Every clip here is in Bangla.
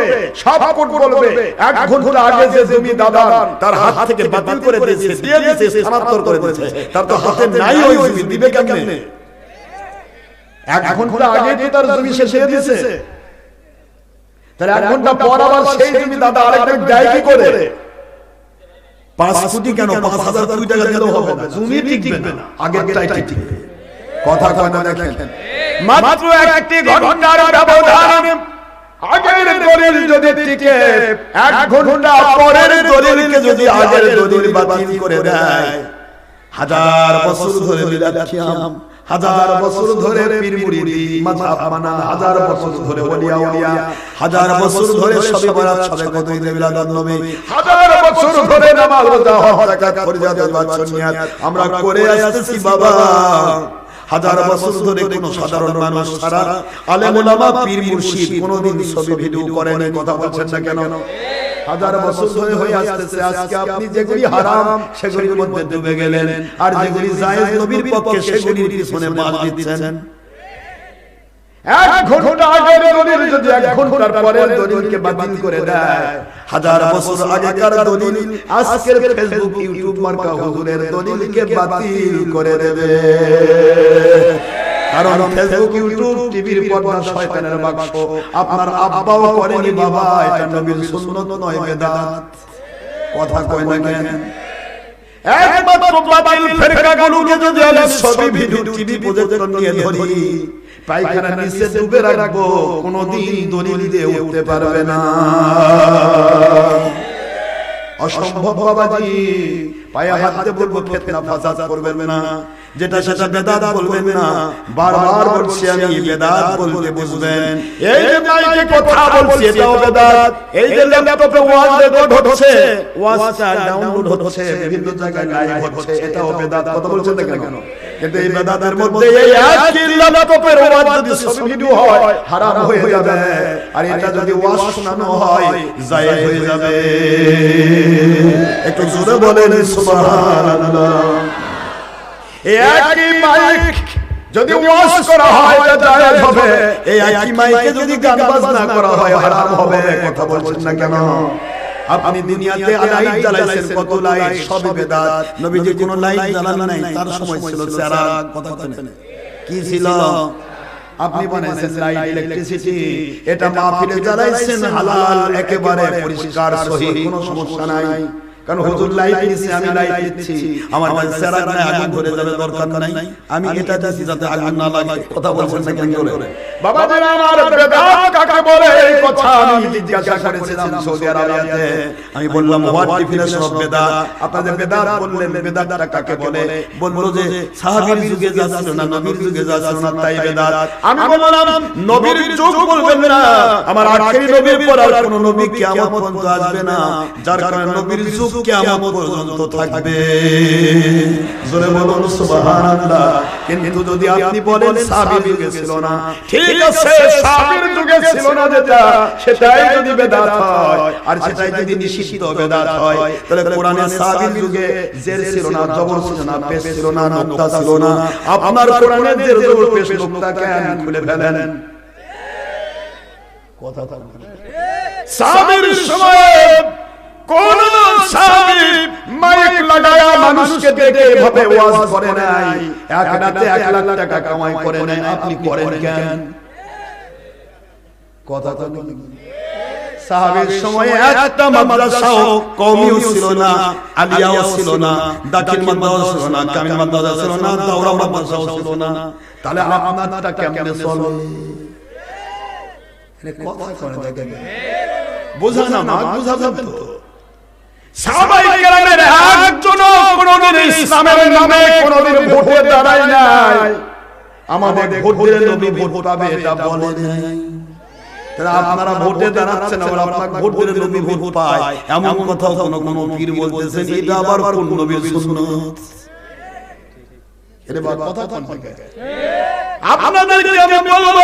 বলবে সব কোর্ট বলবে এক ঘণ্টা আগে যে জমি দাদা তার হাত থেকে বাতিল করে দিয়েছে দিয়ে দিয়েছে স্থানান্তর করে দিয়েছে। তার তো হাতে নাই ওই জমি দিবে কেমনে? এক ঘণ্টা আগে তো তার জমি শেষ হয়ে দিয়েছে। তাহলে এক ঘণ্টা পর আবার সেই জমি দাদা আরেকটা দেয় কি করে? পাঁচ কোটি কেন? পাঁচ হাজার কোটি টাকা দিলেও হবে না। জমি টিকবে না। আগেরটাই টিকবে কথা কয় না দেখেন? মাত্র একটি ঘণ্টার ব্যবধান আগের দলিল যদি টিকে এক ঘণ্টা পরের দলিলকে যদি আগের দলিল বাতিল করে দেয়। হাজার বছর ধরে হাজার বছর ধরে পীর মুরিদি মাযহাব মানা হাজার বছর ধরে ওলিয়া ওলিয়া হাজার বছর ধরে সবে বরাত সবে কদই মিলাদ নবী? হাজার বছর ধরে নামাজ যাকাত ফরজাত আমরা করে আসতেছি বাবা। হাজার বছর ধরে কোন সাধারণ মানুষ ছাড়া আলেম ওলামা পীর মুর্শিদ কোনদিন ছবি ভিডিও করেনি কথা বলছেন না কেন? হাজার বছর ধরে হয়ে আসতেছে আজকে আপনি যেগুলি হারাম সেগুলির মধ্যে ডুবে গেলেন। আর যেগুলি জায়েজ নবীর পক্ষে সেগুলির পিছনে মাল দিচ্ছেন। এক ঘণ্টা আগের দলিল যদি এক ঘণ্টার পরের দলিলকে বাতিল করে দেয়। হাজার বছর আগেকার দলিল আজকের ফেসবুক ইউটিউব মার্কা হুজুরের দলিলকে বাতিল করে দেবে। কারণ ফেসবুক ইউটিউব টিভির পর্দা শয়তানের বাক্স। আপনার আব্বাও করেনি বাবা এটা নবীর সুন্নত নয় বেদাত। কথা কয় না কেন? একমাত্র বাতিল ফেরকাগুলোকে যদি আমি সবই ভিডিও টিভি প্রজেক্টর নিয়ে ধরি পায়খানা নিচে ডুবে রাখব কোনোদিন দলিল দিয়ে উঠতে পারবে না। অসম্ভব বাবাজি। পায়ে হাতে বলব, ফেতনা ফাসাদ করবেন না। যেটা সেটা বেদাত বলবেন না। বারবার বলছি আমি, বেদাত বলতে বুঝবেন। এই যে মাইকে কথা বলছি, এটাও বেদাত। এই যে ল্যাপটপে ওয়াজ রেকর্ড হচ্ছে ওয়াজটা ডাউনলোড হচ্ছে, বিভিন্ন জায়গায় লাইভ হচ্ছে, এটাও বেদাত। কথা বলছেন না কেন? কিন্তু এই বেদাতের মধ্যে এই একই ল্যাপটপের ওয়াজ যদি ছবি ভিডিও হয় হারাম হয়ে যাবে। আর এটা যদি ওয়াজ শোনানো হয় জায়েজ হয়ে যাবে। একটু জোরে বলেন সুবহানাল্লাহ। এই একই মাইক যদি ওয়াজ করা হয় জায়েজ হবে। এই একই মাইকে যদি গান বাজনা করা হয় হারাম হবে কথা বলছেন না কেন? আপনি দুনিয়াতে লাইট জ্বালাইছেন কত লাইট সব বেদাত। নবীজি কোন লাইট জ্বালান নাই তার সময় ছিল চেরা কথা বলেন কি ছিল? আপনি বানাইছেন লাইট ইলেকট্রিসিটি এটা মাহফিলে জ্বালাইছেন হালাল একেবারে পরিষ্কার সহি কোনো সমস্যা নাই। কারণ হুজুর লাইট নিছে আমি লাইট দিচ্ছি আমার কাছে সেরাক নাই আগুন ধরে যাবে দরকার নাই। আমি এটা দিচ্ছি যাতে আগুন না লাগে। কথা বলছেন না কেন করে? বাবা যারা আমার বেদাত কাকে বলে? এই কথা আমি জিজ্ঞাসা করেছিলাম সৌদি আরবিয়াতে আমি বললাম হোয়াট ডিফিনেশন অফ বেদাত আপনাদের বেদাত বললেন বেদাতটা কাকে বলে? বলল যে সাহাবীর যুগে যা ছিল না নবীর যুগে যা ছিল না তাই বেদাত আমি বললাম নবীর যুগ বলবেন না। আমার আখেরি নবীর পর আর কোন নবী কিয়ামত পর্যন্ত আসবে না। যার কারণে নবীর যুগ কিয়ামত পর্যন্ত থাকবে জোরে বলুন সুবহানাল্লাহ কিন্তু যদি আপনি বলেন সাহাবীর যুগে ছিল না ঠিক আছে সাহাবীর যুগে ছিল না যেটা সেটাই যদি বেদাত হয় আর সেটাই যদি নিষিদ্ধ বেদাত হয় তাহলে কোরআনে সাহাবীর যুগে জের ছিল না জবর ছিল না পেশ ছিল না নুক্তা ছিল না আপনার কোরআনে জের জবর পেশ নুক্তা কেন খুলে ফেলেন? কথা সাহাবীর সময় কোন সাহাবী মাইক লাগায়া মানুষকে দেখে এভাবে ওয়াজ করে নাই। এক রাতে এক লাখ টাকা কামাই করে নাই। আপনি করেন কেন? কথা তো সাহাবের সময় একটা মাদ্রাসাও কওমিও ছিল না আলিয়াও ছিল না দাখিল মাদ্রাসাও ছিল না কামিল মাদ্রাসাও ছিল না দাওরা মাদ্রাসাও ছিল না। তাহলে আপনারটা কেমনে চলে? কথা করে দেখেন। বোঝা না মা বোঝা যাবে তো। সাহাবাই কেরামের একজনও কোনদিন ইসলামের নামে কোনদিন ভোটে দাঁড়ায় নাই। আমাদের ভোট দিলে নবী ভোট পাবে এটা বলে নাই। তাহলে আপনারা ভোটে দাঁড়াচ্ছেন আবার আপনাকে ভোট দিলে নবী ভোট পায়। এমন কথা কোন কোন পীর বলতেছেন এটা আবার কোন নবীর সুন্নাত? এটা কথা কোন আপনাদেরকে আমি বলব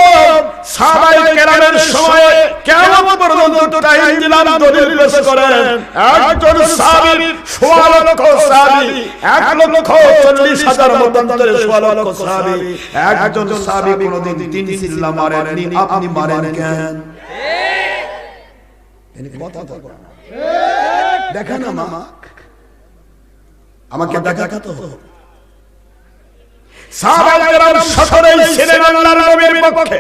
সাহাবাই কেরামের সময় কেমন পর্যন্ত টাইম দিলাম দলিল পেশ করেন। একজন সাহাবী সোয়া লক্ষ সাহাবী এক লক্ষ চল্লিশ হাজার মতান্তরে সোয়া লক্ষ সাহাবী একজন সাহাবী কোনদিন তিন সিল্লা মারেননি আপনি মারেন কেন? কথা তো বলে। না। দেখা না মামা আমাকে দেখা তো সাহাবায়ে সকলেই ছিলেন আল্লাহর নবীর পক্ষে।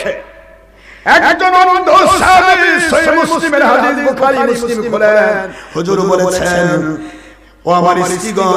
একজন অন্ধ সাহাবী সহিহ মুসলিমের হাদিস বুখারী মুসলিম খুলেন। হুজুর বলেছেন ও আমার স্ত্রীগণ